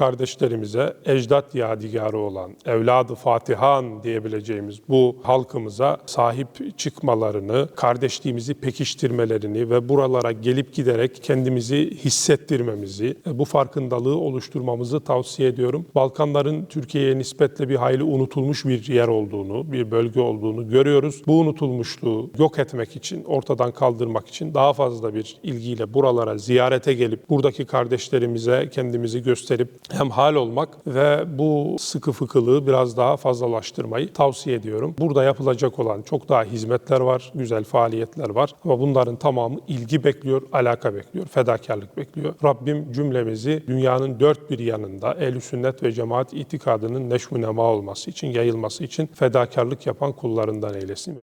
kardeşlerimize ecdat yadigarı olan, evladı Fatihan diyebileceğimiz bu halkımıza sahip çıkmalarını, kardeşliğimizi pekiştirmelerini ve buralara gelip giderek kendimizi hissettirmemizi, bu farkındalığı oluşturmamızı tavsiye ediyorum. Balkanların Türkiye'ye nispetle bir hayli unutulmuş bir yer olduğunu, bir bölge olduğunu görüyoruz. Bu unutulmuşluğu yok etmek için, ortadan kaldırmak için daha fazla bir ilgiyle buralara ziyarete gelip buradaki kardeşlerimize kendimizi gösterip hem hal olmak ve bu sıkı fıkılığı biraz daha fazlalaştırmayı tavsiye ediyorum. Burada yapılacak olan çok daha hizmetler var, güzel faaliyetler var ama bunların tamamı ilgi bekliyor, alaka bekliyor, fedakarlık bekliyor. Rabbim cümlemizi dünyanın dört bir yanında ehl sünnet ve cemaat itikadının neşvu nema olması için, yayılması için fedakarlık yapan kullarından eylesin.